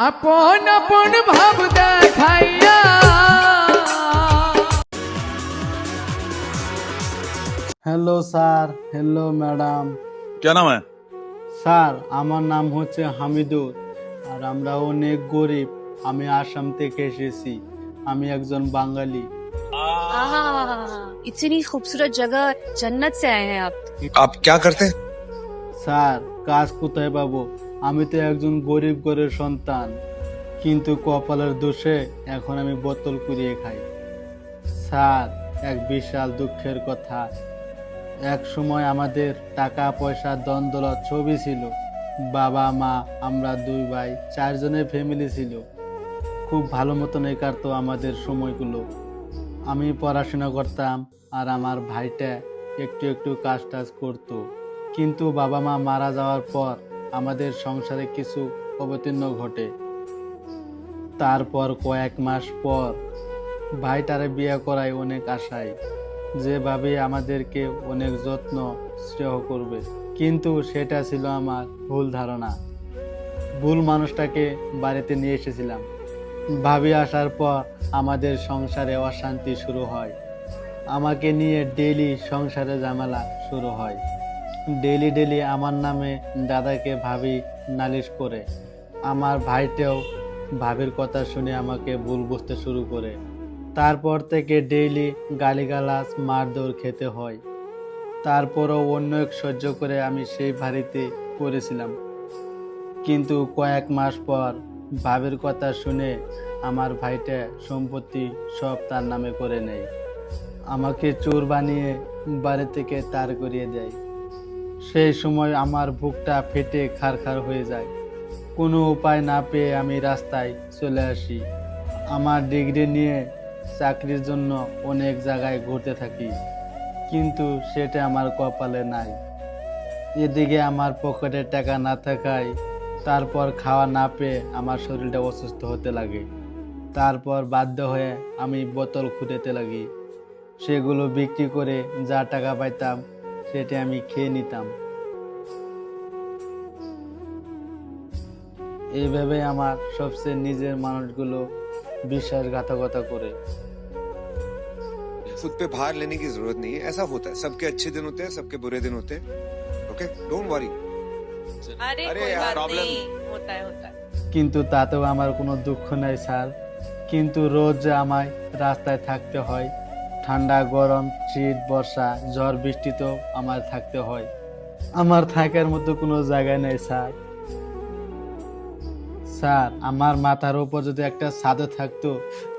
আপন আপন ভাব দেখাইয়া হ্যালো স্যার হ্যালো ম্যাডাম क्या नाम है স্যার আমার নাম হচ্ছে হামিদুর আর আমরা অনেক গরিব আমি আসাম থেকে এসেছি আমি একজন বাঙালি आहा, इतनी खूबसूरत जगह जन्नत से आए हैं आप आप क्या करते हैं স্যার, কাজ কোথায় পাবো? আমি তো একজন গরিব ঘরের সন্তান। কিন্তু কপালের দোষে এখন আমি বোতল কুড়িয়ে খাই। স্যার, এক বিশাল দুঃখের কথা। এক সময় আমাদের টাকা, পয়সা দ্বন্দ্বলত ছবি ছিল। বাবা, মা, আমরা দুই ভাই, চারজনের ফ্যামিলি ছিল। খুব ভালো মতন কাটতো আমাদের সময়গুলো। আমি পড়াশোনা করতাম আর আমার ভাইটা একটু একটু কাজ টাজ করতো। কিন্তু বাবা মা মারা যাওয়ার পর আমাদের সংসারে কিছু অবতীর্ণ ঘটে। তারপর কয়েক মাস পর ভাইটারে বিয়ে করায় অনেক আশায়, যেভাবে আমাদেরকে অনেক যত্ন স্নেহ করবে। কিন্তু সেটা ছিল আমার ভুল ধারণা। ভুল মানুষটাকে বাড়িতে নিয়ে এসেছিলাম। ভাবি আসার পর আমাদের সংসারে অশান্তি শুরু হয়। আমাকে নিয়ে ডেইলি সংসারে ঝামেলা শুরু হয়। ডেইলি ডেলি আমার নামে দাদাকে ভাবি নালিশ করে। আমার ভাইটাও ভাবির কথা শুনে আমাকে ভুল বুঝতে শুরু করে। তারপর থেকে ডেইলি গালিগালাজ, মারধর খেতে হয়। তারপরও অন্য এক সহ্য করে আমি সেই বাড়িতে পড়েছিলাম। কিন্তু কয়েক মাস পর ভাবের কথা শুনে আমার ভাইটা সম্পত্তি সব তার নামে করে নেয়। আমাকে চোর বানিয়ে বাড়ি থেকে তার করিয়ে দেয়। সেই সময় আমার বুকটা ফেটে খারখার হয়ে যায়। কোনো উপায় না পেয়ে আমি রাস্তায় চলে আসি। আমার ডিগ্রি নিয়ে চাকরির জন্য অনেক জায়গায় ঘুরতে থাকি, কিন্তু সেটা আমার কপালে নাই। এদিকে আমার পকেটে টাকা না থাকায় তারপর খাওয়া না পেয়ে আমার শরীরটা অসুস্থ হতে লাগে। তারপর বাধ্য হয়ে আমি বোতল খুঁড়েতে লাগি। সেগুলো বিক্রি করে যা টাকা পাইতাম সেটা আমি খেয়ে নিতাম এইভাবে আমার সবচেয়ে নিজের মানুষগুলো বিশ্বাসঘাতকতা করে खुद पे भार लेने की जरूरत नहीं है ऐसा होता है सबके अच्छे दिन होते हैं सबके बुरे दिन होते हैं ओके डोंट वरी अरे, अरे कोई यार, बात problem- नहीं होता है होता है কিন্তু তাতেও আমার কোনো দুঃখ নাই স্যার কিন্তু রোজ যে আমায় রাস্তায় থাকতে হয় ঠান্ডা গরম শীত বর্ষা ঝড় বৃষ্টিতেও আমার থাকতে হয় আমার থাকার মতো কোনো জায়গা নেই স্যার স্যার আমার মাথার উপর যদি একটা ছাদও থাকতো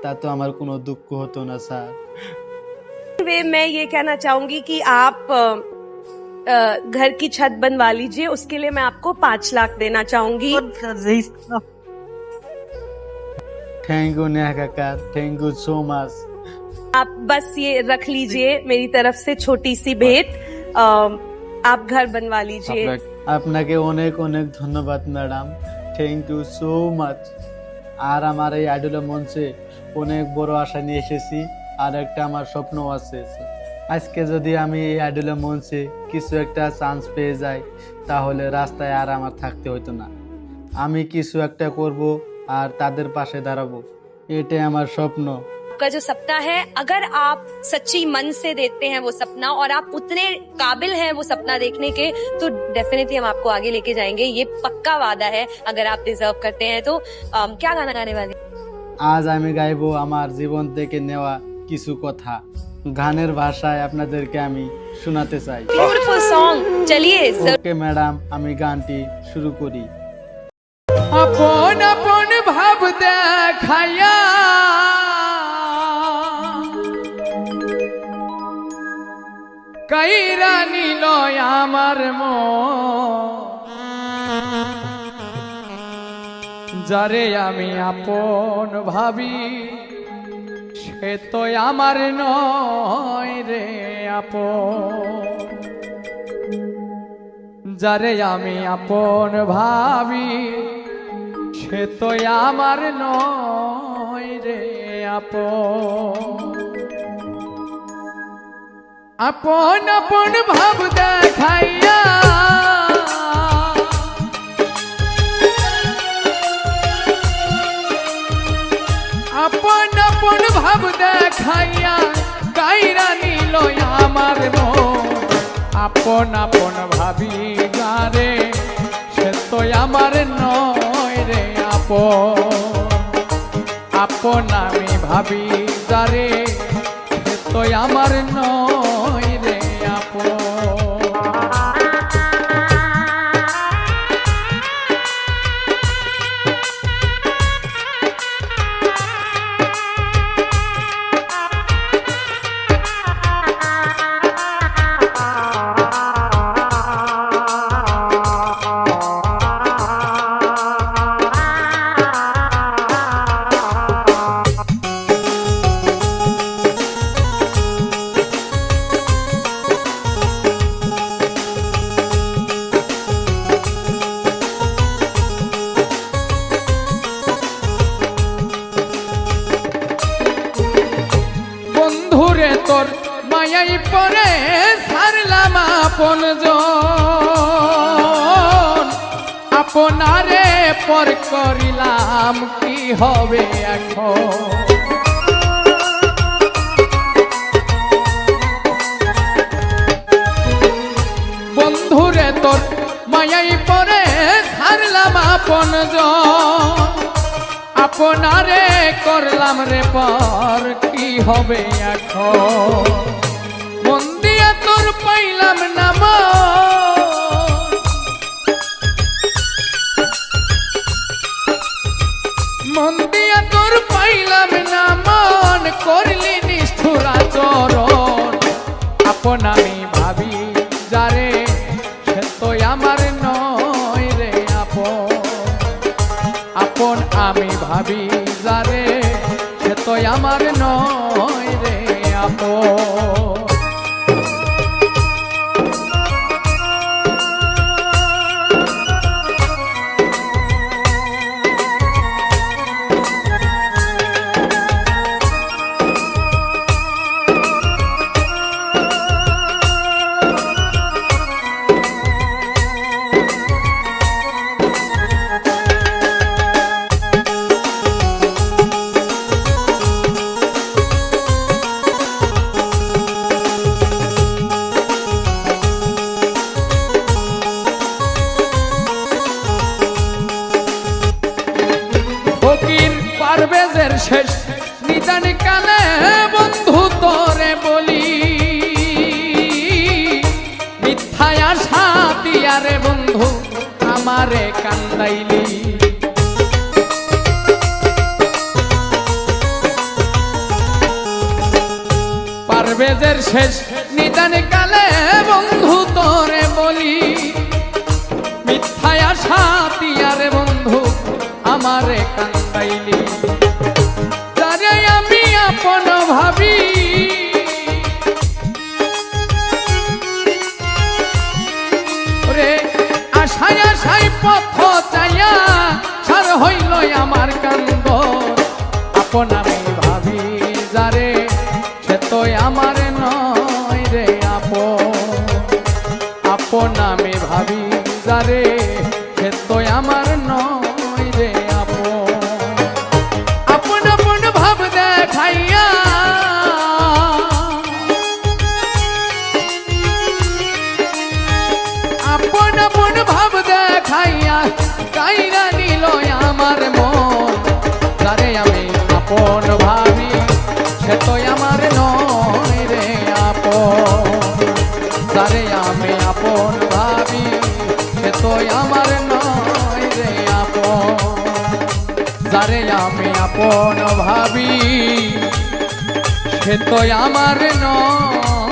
তাতে আমার কোনো দুঃখ হতো না স্যার वे मैं ये कहना चाहूंगी कि आप अ, अ, घर की छत बनवा लीजिए उसके लिए मैं आपको पाँच लाख देना चाहूंगी থ্যাংক ইউ নেহা কাকা থ্যাংক ইউ সো মাচ आप बस ये रख लीजिए मेरी तरफ से छोटी सी भेंट अ, आप घर बनवा लीजिए আপনাকে অনেক অনেক ধন্যবাদ madam thank you so much আর আমার এই আইডল মঞ্চে অনেক বড় আশা নিয়ে এসেছি আর একটা আমার স্বপ্ন আছে আজকে যদি আমি এই আইডল মঞ্চে কিছু একটা চান্স পেয়ে যাই তাহলে রাস্তায় আর আমার থাকতে হতো না আমি কিছু একটা করব আর তাদের পাশে দাঁড়াবো এটাই আমার স্বপ্ন आपका जो सपना है अगर आप सच्ची मन से देखते हैं वो सपना और आप उतने काबिल हैं वो सपना देखने के तो डेफिनेटली हम आपको आगे लेके जाएंगे ये पक्का वादा है अगर आप डिजर्व करते हैं तो अम, क्या गाना गाने वाले আজ আমি গাইবো আমার জীবন থেকে নেওয়া কিছু কথা গানের ভাষায় আপনাদেরকে আমি শোনাতে চাই ब्यूटीफुल सॉन्ग चलिए जरूर ওকে ম্যাডাম আমি গানটি শুরু করি আপন আপন ভাব দেখাইয়া কাইরা নিল আমার মন। যারে আমি আপন ভাবি, সে তো আমার নয় রে আপন। যারে আমি আপন ভাবি, সে তো আমার নয় রে আপন। আপন আপন ভাব দেখাইয়া। আপন আপন ভাব দেখাইয়া কাইরা নিল আমার মন। আপন আপন ভাবি গারে, সে তো আমার নয় রে আপন। আপন আমি ভাবি যারে সে তো আমার পরে সারলাম আপন আপনারে পর করিলাম, কি হবে এখন? বন্ধুরে তোর মায়াই পরে সারলাম আপন আপনারে করলাম রে পর, কি হবে এখন? পাইলাম নাম। মন দিয়া তোর পাইলাম না করলি নিষ্ঠুরা চরণ আপন আমি ভাবি, যারে সে তো আমার নয় রে আপন। আপন আমি ভাবি, যারে সে তো আমার নয় রে আপন। পারবেজের শেষ। নিদান কালে বন্ধু তোরে বলি। মিথ্যায় আশা দিয়ারে বন্ধু, আমারে কান্দাইলি। পারবেজের শেষ। নিদান কালে বন্ধু তোরে বলি। মিথ্যায় আশা দিয়ারে বন্ধু, আমারে কান্দাইলি তারে আমি আপন ভাবি। আশায় আশায় পথ চাইয়া সার হইল আমার কান্দ। আপন আমি ভাবি যারে, সে তো আমার নয় রে আপন। আপন আমি ভাবি যারে দেখাইয়া কাইরা নিল আমার মন। যারে আমি আপন ভাবি, সে তো আমার নয় রে আপন। আমি আপন ভাবি, সে তো আমার নয় রে আপন। আমি আপন ভাবি, সে তো আমার নয়